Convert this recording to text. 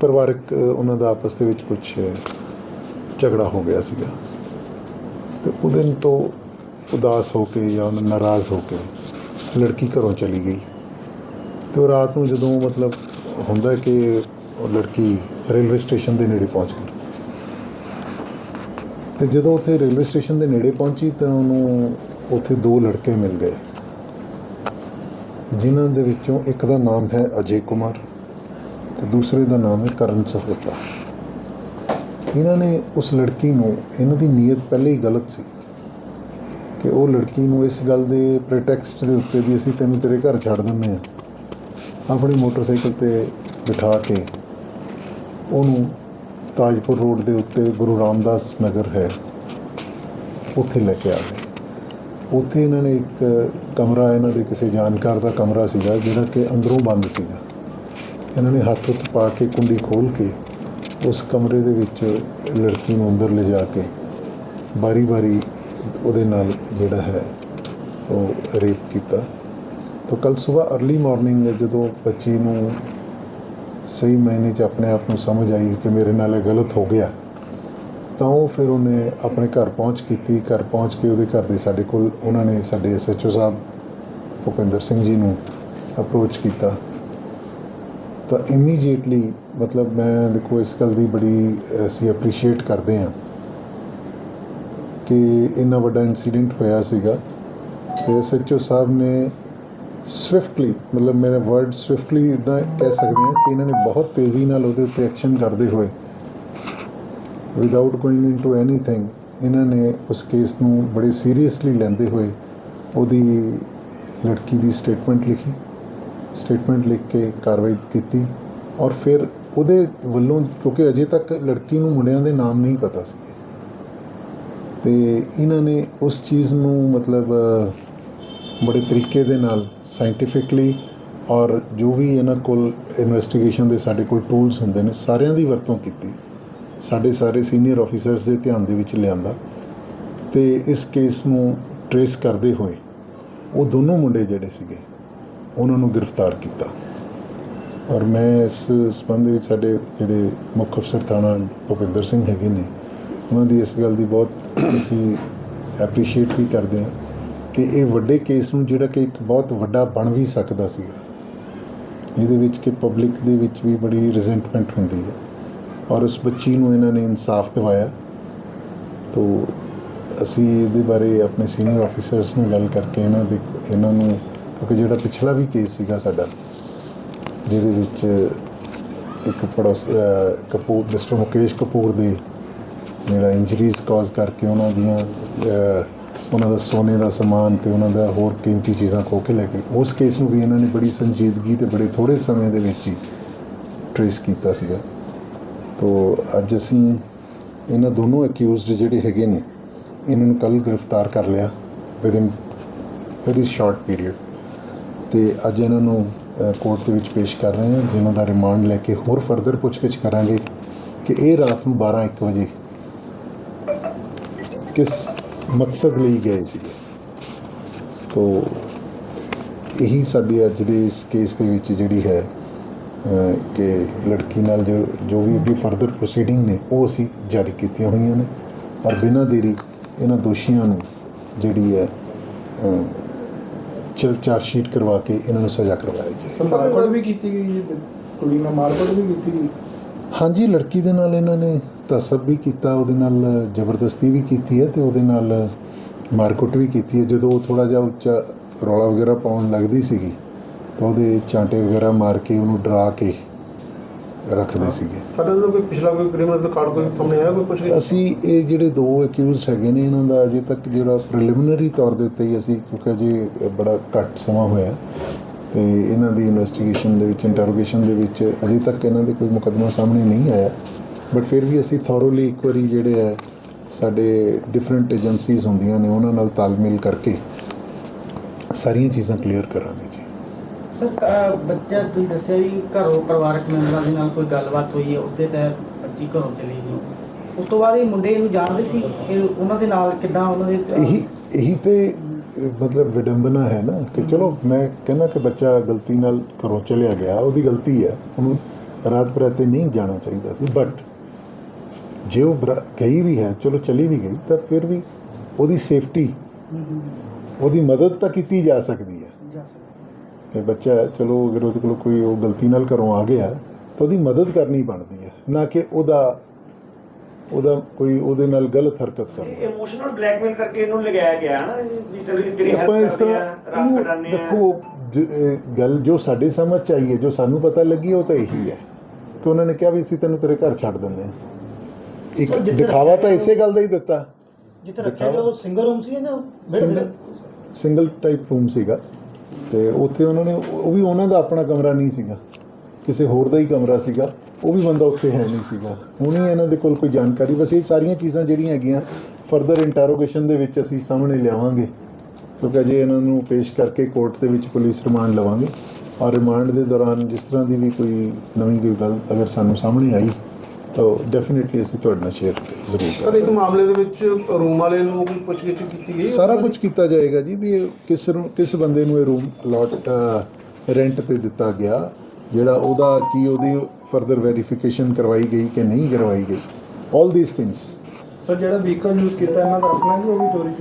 ਪਰਿਵਾਰਕ ਉਹਨਾਂ ਦਾ ਆਪਸ ਦੇ ਵਿੱਚ ਕੁਝ ਝਗੜਾ ਹੋ ਗਿਆ ਸੀਗਾ। ਤੇ ਉਹ ਦਿਨ ਤੋਂ ਉਦਾਸ ਹੋ ਕੇ ਜਾਂ ਨਾਰਾਜ਼ ਹੋ ਕੇ ਲੜਕੀ ਘਰੋਂ ਚਲੀ ਗਈ। ਤੇ ਉਹ ਰਾਤ ਨੂੰ ਜਦੋਂ ਮਤਲਬ ਹੁੰਦਾ ਕਿ ਉਹ ਲੜਕੀ ਰੇਲਵੇ ਸਟੇਸ਼ਨ ਦੇ ਨੇੜੇ ਪਹੁੰਚ ਗਈ। ਤੇ ਜਦੋਂ ਉੱਥੇ ਰੇਲਵੇ ਸਟੇਸ਼ਨ ਦੇ ਨੇੜੇ ਪਹੁੰਚੀ ਤਾਂ ਉਹਨੂੰ ਉੱਥੇ ਦੋ ਲੜਕੇ ਮਿਲ ਗਏ, ਜਿਨ੍ਹਾਂ ਦੇ ਵਿੱਚੋਂ ਇੱਕ ਦਾ ਨਾਮ ਹੈ ਅਜੇ ਕੁਮਾਰ ਤੇ ਦੂਸਰੇ ਦਾ ਨਾਮ ਹੈ ਕਰਨ ਸਹੋਤਾ। ਇਹਨਾਂ ਨੇ ਉਸ ਲੜਕੀ ਨੂੰ, ਇਹਨਾਂ ਦੀ ਨੀਅਤ ਪਹਿਲੇ ਹੀ ਗਲਤ ਸੀ ਕਿ ਉਹ ਲੜਕੀ ਨੂੰ ਇਸ ਗੱਲ ਦੇ ਪ੍ਰੈਟੈਕਸਟ ਦੇ ਉੱਤੇ ਵੀ ਅਸੀਂ ਤੈਨੂੰ ਤੇਰੇ ਘਰ ਛੱਡ ਦਿੰਦੇ ਹਾਂ। ਆਪਣੀ ਮੋਟਰਸਾਈਕਲ ਤੇ ਬਿਠਾ ਕੇ ਉਹਨੂੰ ਤਾਜਪੁਰ ਰੋਡ ਦੇ ਉੱਤੇ ਗੁਰੂ ਰਾਮਦਾਸ ਨਗਰ ਹੈ, ਉੱਥੇ ਲੈ ਕੇ ਆ ਗਏ। ਉੱਥੇ ਇਹਨਾਂ ਨੇ ਇੱਕ ਕਮਰਾ, ਇਹਨਾਂ ਦੇ ਕਿਸੇ ਜਾਣਕਾਰ ਦਾ ਕਮਰਾ ਸੀਗਾ ਜਿਹੜਾ ਕਿ ਅੰਦਰੋਂ ਬੰਦ ਸੀਗਾ। ਇਹਨਾਂ ਨੇ ਹੱਥ ਉੱਤੇ ਪਾ ਕੇ ਕੁੰਡੀ ਖੋਲ ਕੇ ਉਸ ਕਮਰੇ ਦੇ ਵਿੱਚ ਲੜਕੀ ਨੂੰ ਅੰਦਰ ਲਿਜਾ ਕੇ ਬਾਰੀ-ਬਾਰੀ ਉਹਦੇ ਨਾਲ ਜਿਹੜਾ ਹੈ ਉਹ ਰੇਪ ਕੀਤਾ। ਤਾਂ ਕੱਲ ਸਵੇਰ अर्ਲੀ ਮਾਰਨਿੰਗ ਜਦੋਂ ਬੱਚੀ ਨੂੰ ਸਹੀ ਮਾਇਨੇ 'ਚ ਆਪਣੇ ਆਪ ਨੂੰ ਸਮਝ ਆਈ ਕਿ ਮੇਰੇ ਨਾਲ ਇਹ ਗਲਤ ਹੋ ਗਿਆ, ਤਾਂ ਉਹ ਫਿਰ ਉਹਨੇ ਆਪਣੇ ਘਰ ਪਹੁੰਚ ਕੀਤੀ। ਘਰ ਪਹੁੰਚ ਕੇ ਉਹਦੇ ਘਰ ਦੇ ਸਾਡੇ ਕੋਲ, ਉਹਨਾਂ ਨੇ ਸਾਡੇ ਐਸਐਚਓ ਸਾਹਿਬ ਭੁਪਿੰਦਰ ਸਿੰਘ ਜੀ ਨੂੰ ਅਪਰੋਚ ਕੀਤਾ। ਤਾਂ ਇਮੀਡੀਏਟਲੀ ਮਤਲਬ ਮੈਂ ਦੇਖੋ ਇਸ ਗੱਲ ਦੀ ਬੜੀ ਅਸੀਂ ਅਪਰੀਸ਼ੀਏਟ ਕਰਦੇ ਹਾਂ ਕਿ ਇੰਨਾ ਵੱਡਾ ਇਨਸੀਡੈਂਟ ਹੋਇਆ ਸੀਗਾ ਤੇ ਐਸਐਚਓ ਸਾਹਿਬ ਨੇ ਸਵਿਫਟਲੀ ਮਤਲਬ ਮੇਰੇ ਵਰਡ ਸਵਿਫਟਲੀ ਇਦਾਂ ਕਹਿ ਸਕਦੇ ਹਾਂ ਕਿ ਇਹਨਾਂ ਨੇ ਬਹੁਤ ਤੇਜ਼ੀ ਨਾਲ ਉਹਦੇ ਉੱਤੇ ਐਕਸ਼ਨ ਕਰਦੇ ਹੋਏ ਵਿਦਆਊਟ ਗੋਇੰਗ ਇਨਟੂ ਐਨੀਥਿੰਗ ਇਹਨਾਂ ਨੇ ਉਸ ਕੇਸ ਨੂੰ ਬੜੇ ਸੀਰੀਅਸਲੀ ਲੈਂਦੇ ਹੋਏ ਉਹਦੀ ਲੜਕੀ ਦੀ ਸਟੇਟਮੈਂਟ ਲਿਖੀ। ਸਟੇਟਮੈਂਟ ਲਿਖ ਕੇ ਕਾਰਵਾਈ ਕੀਤੀ ਔਰ ਫਿਰ ਉਹਦੇ ਵੱਲੋਂ ਕਿਉਂਕਿ ਅਜੇ ਤੱਕ ਲੜਕੀ ਨੂੰ ਮੁੰਡਿਆਂ ਦੇ ਨਾਮ ਨਹੀਂ ਪਤਾ ਸੀ। ਤੇ ਇਹਨਾਂ ਨੇ ਉਸ ਚੀਜ਼ ਨੂੰ ਮਤਲਬ ਬੜੇ ਤਰੀਕੇ ਦੇ ਨਾਲ ਸਾਇੰਟੀਫਿਕਲੀ ਔਰ ਜੋ ਵੀ ਇਹਨਾਂ ਕੋਲ ਇਨਵੈਸਟੀਗੇਸ਼ਨ ਦੇ ਸਾਡੇ ਕੋਲ ਟੂਲਸ ਹੁੰਦੇ ਨੇ, ਸਾਰਿਆਂ ਦੀ ਵਰਤੋਂ ਕੀਤੀ। ਸਾਡੇ ਸਾਰੇ ਸੀਨੀਅਰ ਆਫੀਸਰਸ ਦੇ ਧਿਆਨ ਦੇ ਵਿੱਚ ਲਿਆਂਦਾ ਤੇ ਇਸ ਕੇਸ ਨੂੰ ਟਰੇਸ ਕਰਦੇ ਹੋਏ ਉਹ ਦੋਨੋਂ ਮੁੰਡੇ ਜਿਹੜੇ ਸੀਗੇ ਉਹਨਾਂ ਨੂੰ ਗ੍ਰਿਫਤਾਰ ਕੀਤਾ। ਔਰ ਮੈਂ ਇਸ ਸੰਬੰਧ ਵਿੱਚ ਸਾਡੇ ਜਿਹੜੇ ਮੁੱਖ ਅਫਸਰ ਥਾਣਾ ਭੁਪਿੰਦਰ ਸਿੰਘ ਹੈਗੇ ਨੇ, ਉਹਨਾਂ ਦੀ ਇਸ ਗੱਲ ਦੀ ਬਹੁਤ ਅਸੀਂ ਐਪਰੀਸ਼ੀਏਟ ਵੀ ਕਰਦੇ ਹਾਂ ਕਿ ਇਹ ਵੱਡੇ ਕੇਸ ਨੂੰ ਜਿਹੜਾ ਕਿ ਇੱਕ ਬਹੁਤ ਵੱਡਾ ਬਣ ਵੀ ਸਕਦਾ ਸੀਗਾ ਇਹਦੇ ਵਿੱਚ ਕਿ ਪਬਲਿਕ ਦੇ ਵਿੱਚ ਵੀ ਬੜੀ ਰਿਜ਼ੈਂਟਮੈਂਟ ਹੁੰਦੀ ਹੈ ਔਰ ਉਸ ਬੱਚੀ ਨੂੰ ਇਹਨਾਂ ਨੇ ਇਨਸਾਫ ਦਿਵਾਇਆ। ਤੋ ਅਸੀਂ ਇਹਦੇ ਬਾਰੇ ਆਪਣੇ ਸੀਨੀਅਰ ਆਫੀਸਰਸ ਨਾਲ ਗੱਲ ਕਰਕੇ ਇਹਨਾਂ ਦੇ, ਇਹਨਾਂ ਨੂੰ ਕਿਉਂਕਿ ਜਿਹੜਾ ਪਿਛਲਾ ਵੀ ਕੇਸ ਸੀਗਾ ਸਾਡਾ, ਜਿਹਦੇ ਵਿੱਚ ਇੱਕ ਪੜੋਸ ਕਪੂਰ ਮਿਸਟਰ ਮੁਕੇਸ਼ ਕਪੂਰ ਦੇ ਜਿਹੜਾ ਇੰਜਰੀਜ਼ ਕਾਜ਼ ਕਰਕੇ ਉਹਨਾਂ ਦੀਆਂ ਉਹਨਾਂ ਦਾ ਸੋਨੇ ਦਾ ਸਮਾਨ ਤੇ ਉਹਨਾਂ ਦਾ ਹੋਰ ਕੀਮਤੀ ਚੀਜ਼ਾਂ ਖੋਹ ਕੇ ਲੈ ਕੇ, ਉਸ ਕੇਸ ਨੂੰ ਵੀ ਇਹਨਾਂ ਨੇ ਬੜੀ ਸੰਜੀਦਗੀ ਤੇ ਬੜੇ ਥੋੜੇ ਸਮੇਂ ਦੇ ਵਿੱਚ ਹੀ ਟਰੇਸ ਕੀਤਾ ਸੀਗਾ। ਤੋ ਅੱਜ ਅਸੀਂ ਇਹਨਾਂ ਦੋਨੋਂ ਅਕਿਊਜ਼ਡ ਜਿਹੜੇ ਹੈਗੇ ਨੇ, ਇਹਨਾਂ ਨੂੰ ਕੱਲ ਗ੍ਰਿਫਤਾਰ ਕਰ ਲਿਆ ਵਿਦਿਨ ਵੈਰੀ ਸ਼ਾਰਟ ਪੀਰੀਅਡ ਤੇ ਅੱਜ ਇਹਨਾਂ ਨੂੰ ਕੋਰਟ ਦੇ ਵਿੱਚ ਪੇਸ਼ ਕਰ ਰਹੇ ਹਾਂ, ਜਿਨ੍ਹਾਂ ਦਾ ਰਿਮਾਂਡ ਲੈ ਕੇ ਹੋਰ ਫਰਦਰ ਪੁੱਛਗਿੱਛ ਕਰਾਂਗੇ ਕਿ ਇਹ ਰਾਤ ਨੂੰ 12 1 ਵਜੇ ਕਿਸ ਮਕਸਦ ਲਈ ਗਏ ਸੀ ਤੋ ਇਹੀ ਸਾਡੀ ਅੱਜ ਦੇ ਇਸ ਕੇਸ ਦੇ ਵਿੱਚ ਜਿਹੜੀ ਹੈ ਕਿ ਲੜਕੀ ਨਾਲ ਜੋ ਜੋ ਵੀ ਅੱਗੇ ਫਰਦਰ ਪ੍ਰੋਸੀਡਿੰਗ ਨੇ, ਉਹ ਅਸੀਂ ਜਾਰੀ ਕੀਤੀਆਂ ਹੋਈਆਂ ਨੇ। ਔਰ ਬਿਨਾਂ ਦੇਰੀ ਇਹਨਾਂ ਦੋਸ਼ੀਆਂ ਨੂੰ ਜਿਹੜੀ ਹੈ ਚਾਰਜ ਸ਼ੀਟ ਕਰਵਾ ਕੇ ਇਹਨਾਂ ਨੂੰ ਸਜ਼ਾ ਕਰਵਾਈ ਜਾਏ। ਮਾਰਕਟ ਵੀ ਕੀਤੀ ਗਈ ਹੈ ਕੁੜੀ ਨਾਲ ਮਾਰਕਟ ਵੀ ਕੀਤੀ ਗਈ। ਹਾਂਜੀ ਲੜਕੀ ਦੇ ਨਾਲ ਇਹਨਾਂ ਨੇ ਤਸਬ ਵੀ ਕੀਤਾ ਉਹਦੇ ਨਾਲ ਜ਼ਬਰਦਸਤੀ ਵੀ ਕੀਤੀ ਹੈ ਤੇ ਉਹਦੇ ਨਾਲ ਮਾਰਕੁੱਟ ਵੀ ਕੀਤੀ ਹੈ। ਜਦੋਂ ਉਹ ਥੋੜਾ ਜਿਹਾ ਉੱਚਾ ਰੌਲਾ ਵਗੈਰਾ ਪਾਉਣ ਲੱਗਦੀ ਸੀਗੀ ਤਾਂ ਉਹਦੇ ਚਾਂਟੇ ਵਗੈਰਾ ਮਾਰ ਕੇ ਉਹਨੂੰ ਡਰਾ ਕੇ ਰੱਖਦੇ ਸੀਗੇ। ਸਾਡੇ ਵੱਲੋਂ ਕੋਈ ਪਿਛਲਾ ਕੋਈ ਕ੍ਰਿਮੀਨਲ ਰਿਕਾਰਡ ਕੋਈ ਸਾਹਮਣੇ ਆਇਆ ਕੋਈ ਕੁਝ ਅਸੀਂ ਇਹ ਜਿਹੜੇ ਦੋ ਅਕਿਊਜ਼ਡ ਹੈਗੇ ਨੇ ਇਹਨਾਂ ਦਾ ਅਜੇ ਤੱਕ ਜਿਹੜਾ ਪ੍ਰੀਲਿਮਿਨਰੀ ਤੌਰ ਦੇ ਉੱਤੇ ਹੀ ਅਸੀਂ ਕਿਉਂਕਿ ਅਜੇ ਬੜਾ ਘੱਟ ਸਮਾਂ ਹੋਇਆ ਤੇ ਇਹਨਾਂ ਦੀ ਇਨਵੈਸਟੀਗੇਸ਼ਨ ਦੇ ਵਿੱਚ ਇੰਟਰੋਗੇਸ਼ਨ ਦੇ ਵਿੱਚ ਅਜੇ ਤੱਕ ਇਹਨਾਂ ਦੇ ਕੋਈ ਮੁਕੱਦਮਾ ਸਾਹਮਣੇ ਨਹੀਂ ਆਇਆ। ਬਟ ਫਿਰ ਵੀ ਅਸੀਂ ਥੋਰੋਲੀ ਇੱਕ ਵਾਰੀ ਜਿਹੜੇ ਹੈ ਸਾਡੇ ਡਿਫਰੈਂਟ ਏਜੰਸੀਜ਼ ਹੁੰਦੀਆਂ ਨੇ ਉਹਨਾਂ ਨਾਲ ਤਾਲਮੇਲ ਕਰਕੇ ਸਾਰੀਆਂ ਚੀਜ਼ਾਂ ਕਲੀਅਰ ਕਰਾਂਗੇ ਜੀ। ਸਰ ਬੱਚਾ ਤੁਸੀਂ ਦੱਸਿਆ ਵੀ ਘਰੋਂ ਪਰਿਵਾਰਕ ਮੈਂਬਰਾਂ ਦੇ ਨਾਲ ਕੋਈ ਗੱਲਬਾਤ ਹੋਈ ਹੈ ਉਸਦੇ ਤਹਿਤ ਬੱਚੀ ਘਰੋਂ ਚਲੀ ਗਈ। ਉਸ ਤੋਂ ਬਾਅਦ ਇਹ ਮੁੰਡੇ ਇਹਨੂੰ ਜਾਣਦੇ ਸੀ ਇਹ ਉਹਨਾਂ ਦੇ ਨਾਲ ਕਿੱਦਾਂ ਉਹਨਾਂ ਦੇ ਇਹੀ ਇਹੀ ਤੇ ਅਹ, ਮਤਲਬ ਵਿਡੰਬਨਾ ਹੈ ਨਾ ਕਿ ਚਲੋ ਮੈਂ ਕਹਿੰਦਾ ਕਿ ਬੱਚਾ ਗਲਤੀ ਨਾਲ ਘਰੋਂ ਚਲਿਆ ਗਿਆ ਉਹਦੀ ਗਲਤੀ ਹੈ। ਉਹਨੂੰ ਰਾਤ ਬਰਾਤੇ ਨਹੀਂ ਜਾਣਾ ਚਾਹੀਦਾ ਸੀ ਬਟ ਜੇ ਉਹ ਗਈ ਵੀ ਹੈ ਚਲੋ ਚਲੀ ਵੀ ਗਈ ਤਾਂ ਫਿਰ ਵੀ ਉਹਦੀ ਸੇਫਟੀ ਉਹਦੀ ਮਦਦ ਤਾਂ ਕੀਤੀ ਜਾ ਸਕਦੀ ਹੈ। ਕਿ ਬੱਚਾ ਹੈ, ਚਲੋ ਅਗਰ ਉਹਦੇ ਕੋਲ ਕੋਈ ਉਹ ਗਲਤੀ ਨਾਲ ਘਰੋਂ ਆ ਗਿਆ ਤਾਂ ਉਹਦੀ ਮਦਦ ਕਰਨੀ ਬਣਦੀ ਹੈ ਨਾ ਕਿ ਉਹਦਾ ਉਹਦਾ ਕੋਈ ਉਹਦੇ ਨਾਲ ਗਲਤ ਹਰਕਤ ਕਰਨਾ ਇਮੋਸ਼ਨਲ ਬਲੈਕਮੇਲ ਕਰਕੇ ਇਹਨੂੰ ਲਗਾਇਆ ਗਿਆ ਨਾ ਜਿਹੜੀ ਆਪਾਂ ਇਸ ਤਰ੍ਹਾਂ ਆ, ਆ। ਦੇਖੋ ਗੱਲ ਜੋ ਸਾਡੇ ਸਮਝ ਚ ਆਈ ਹੈ ਜੋ ਸਾਨੂੰ ਪਤਾ ਲੱਗੀ ਉਹ ਤਾਂ ਇਹੀ ਹੈ ਕਿ ਉਹਨਾਂ ਨੇ ਕਿਹਾ ਵੀ ਅਸੀਂ ਤੈਨੂੰ ਤੇਰੇ ਘਰ ਛੱਡ ਦਿੰਦੇ ਹਾਂ। ਇੱਕ ਦਿਖਾਵਾ ਤਾਂ ਇਸੇ ਗੱਲ ਦਾ ਹੀ ਦਿੱਤਾ। ਜਿੱਥੇ ਰੱਖਿਆ ਗਿਆ ਉਹ ਸਿੰਗਲ ਰੂਮ ਸੀ ਸਿੰਗਲ ਸਿੰਗਲ ਟਾਈਪ ਰੂਮ ਸੀਗਾ। ਤੇ ਉੱਥੇ ਉਹਨਾਂ ਨੇ, ਉਹ ਵੀ ਉਹਨਾਂ ਦਾ ਆਪਣਾ ਕਮਰਾ ਨਹੀਂ ਸੀਗਾ। ਕਿਸੇ ਹੋਰ ਦਾ ਹੀ ਕਮਰਾ ਸੀਗਾ। ਉਹ ਵੀ ਬੰਦਾ ਉੱਥੇ ਹੈ ਨਹੀਂ ਸੀਗਾ। ਹੁਣ ਹੀ ਇਹਨਾਂ ਦੇ ਕੋਲ ਕੋਈ ਜਾਣਕਾਰੀ, ਬਸ ਇਹ ਸਾਰੀਆਂ ਚੀਜ਼ਾਂ ਜਿਹੜੀਆਂ ਹੈਗੀਆਂ ਫਰਦਰ ਇੰਟਰੋਗੇਸ਼ਨ ਦੇ ਵਿੱਚ ਅਸੀਂ ਸਾਹਮਣੇ ਲਿਆਵਾਂਗੇ। ਕਿਉਂਕਿ ਅਜੇ ਇਹਨਾਂ ਨੂੰ ਪੇਸ਼ ਕਰਕੇ ਕੋਰਟ ਦੇ ਵਿੱਚ ਪੁਲਿਸ ਰਿਮਾਂਡ ਲਵਾਂਗੇ। ਔਰ ਰਿਮਾਂਡ ਦੇ ਦੌਰਾਨ ਜਿਸ ਤਰ੍ਹਾਂ ਦੀ ਵੀ ਕੋਈ ਨਵੀਂ ਕੋਈ ਗੱਲ ਅਗਰ ਸਾਨੂੰ ਸਾਹਮਣੇ ਆਈ ਤਾਂ ਡੈਫੀਨਿਟਲੀ ਅਸੀਂ ਤੁਹਾਡੇ ਨਾਲ ਸ਼ੇਅਰ ਜ਼ਰੂਰ ਸਰ ਕਰਾਂਗੇ। ਇਸ ਮਾਮਲੇ ਦੇ ਵਿੱਚ ਰੂਮ ਵਾਲੇ ਨੂੰ ਕੋਈ ਪੁੱਛਗਿੱਛ ਕੀਤੀ ਗਈ ਸਾਰਾ ਕੁਝ ਕੀਤਾ ਜਾਏਗਾ ਜੀ ਵੀ ਇਹ ਕਿਸ ਨੂੰ ਕਿਸ ਬੰਦੇ ਨੂੰ ਇਹ ਰੂਮ ਅਲਾਟ ਰੈਂਟ ਤੇ ਦਿੱਤਾ ਗਿਆ ਜਿਹੜਾ ਉਹਦਾ ਕੀ ਉਹਦੀ ਫਰਦਰ ਵੈਰੀਫਿਕੇਸ਼ਨ ਕਰਵਾਈ ਗਈ ਕਿ ਨਹੀਂ ਕਰਵਾਈ ਗਈ। 올 ਥੀਸ ਥਿੰਗਸ ਸਰ ਜਿਹੜਾ ਵਹੀਕਲ ਯੂਜ਼ ਕੀਤਾ ਇਹਨਾਂ ਦਾ ਆਪਣਾ ਜੀ ਉਹ ਵੀ ਚੋਰੀ